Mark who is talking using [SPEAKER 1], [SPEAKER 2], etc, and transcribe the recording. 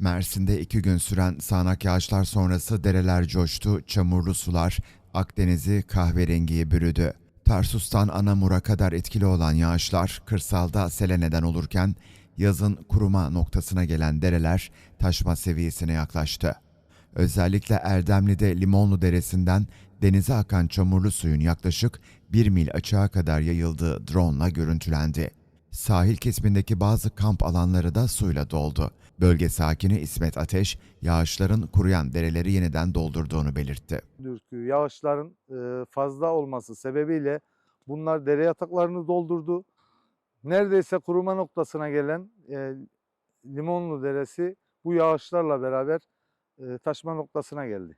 [SPEAKER 1] Mersin'de iki gün süren sağanak yağışlar sonrası dereler coştu, çamurlu sular Akdeniz'i kahverengiye bürüdü. Tarsus'tan Anamur'a kadar etkili olan yağışlar kırsalda sele neden olurken yazın kuruma noktasına gelen dereler taşma seviyesine yaklaştı. Özellikle Erdemli'de Limonlu Deresi'nden denize akan çamurlu suyun yaklaşık 1 mil açığa kadar yayıldığı drone'la görüntülendi. Sahil kesimindeki bazı kamp alanları da suyla doldu. Bölge sakini İsmet Ateş, yağışların kuruyan dereleri yeniden doldurduğunu belirtti.
[SPEAKER 2] Yağışların e, fazla olması sebebiyle bunlar dere yataklarını doldurdu. Neredeyse kuruma noktasına gelen e, Limonlu Deresi bu yağışlarla beraber e, taşma noktasına geldi.